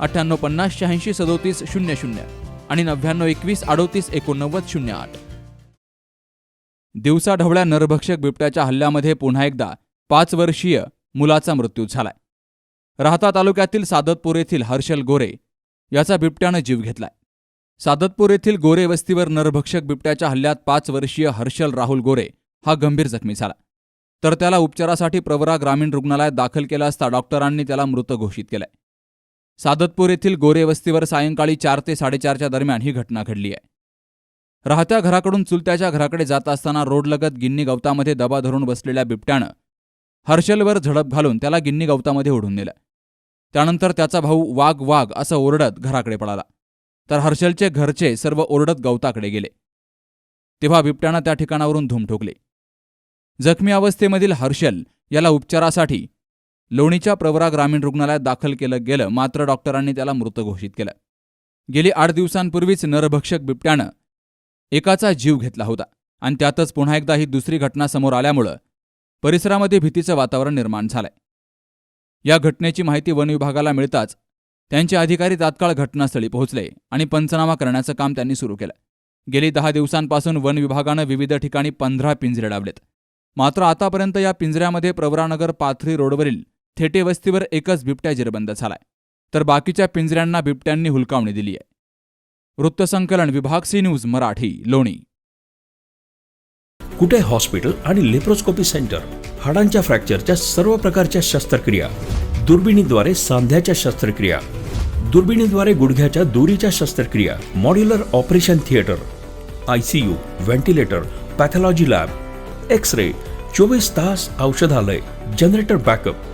अठ्ठ्याण्णव पन्नास शहाऐंशी सदोतीस शून्य शून्य आणि नव्याण्णव एकवीस अडोतीस एकोणनव्वद शून्य आठ. दिवसा ढवळ्या नरभक्षक बिबट्याच्या हल्ल्यामध्ये पुन्हा एकदा पाच वर्षीय मुलाचा मृत्यू झालाय. राहता तालुक्यातील सादतपूर येथील हर्षल गोरे याचा बिबट्यानं जीव घेतलाय. सादतपूर येथील गोरे वस्तीवर नरभक्षक बिबट्याच्या हल्ल्यात पाच वर्षीय हर्षल राहुल गोरे हा गंभीर जखमी झाला. तर त्याला उपचारासाठी प्रवरा ग्रामीण रुग्णालयात दाखल केला असता डॉक्टरांनी त्याला मृत घोषित केलाय. सादतपूर येथील गोरे वस्तीवर सायंकाळी चार ते साडेचारच्या दरम्यान ही घटना घडली आहे. राहत्या घराकडून चुलत्याच्या घराकडे जात असताना रोडलगत गिन्नी गवतामध्ये दबा धरून बसलेल्या बिबट्यानं हर्षलवर झडप घालून त्याला गिन्नी गवतामध्ये ओढून नेलं. त्यानंतर त्याचा भाऊ वाघ वाघ असं ओरडत घराकडे पळाला. तर हर्षलचे घरचे सर्व ओरडत गवताकडे गेले. तेव्हा बिबट्यानं त्या ठिकाणावरून धूम ठोकले. जखमी अवस्थेमधील हर्षल याला उपचारासाठी लोणीच्या प्रवरा ग्रामीण रुग्णालयात दाखल केलं गेलं मात्र डॉक्टरांनी त्याला मृत घोषित केलं. गेली आठ दिवसांपूर्वीच नरभक्षक बिबट्यानं एकाचा जीव घेतला होता आणि त्यातच पुन्हा एकदा ही दुसरी घटना समोर आल्यामुळं परिसरामध्ये भीतीचं वातावरण निर्माण झालंय. या घटनेची माहिती वन विभागाला मिळताच त्यांचे अधिकारी तात्काळ घटनास्थळी पोहोचले आणि पंचनामा करण्याचं काम त्यांनी सुरू केलं. गेली दहा दिवसांपासून वन विभागानं विविध ठिकाणी पंधरा पिंजरे लावलेत. मात्र आतापर्यंत या पिंजऱ्यामध्ये प्रवरानगर पाथरी रोडवरील थेटे वस्तीवर एकच बिबट्या जिरबंद झालाय. तर बाकीच्या पिंजऱ्यांना बिबट्यांनी हुलकावणी दिली आहे. वृत्तसंकलन विभाग सी न्यूज मराठी लोणी. कुठे हॉस्पिटल आणि लेप्रोस्कोपी सेंटर? हाडांच्या फ्रॅक्चरच्या सर्व प्रकारच्या शस्त्रक्रिया. दुर्बिणीद्वारे सांध्याच्या शस्त्रक्रिया. दुर्बिणीद्वारे गुडघ्याच्या दोरीच्या शस्त्रक्रिया. Modular operation theatre. I C U ventilator pathology lab. X ray चोवीस तास औषधालय. Generator backup.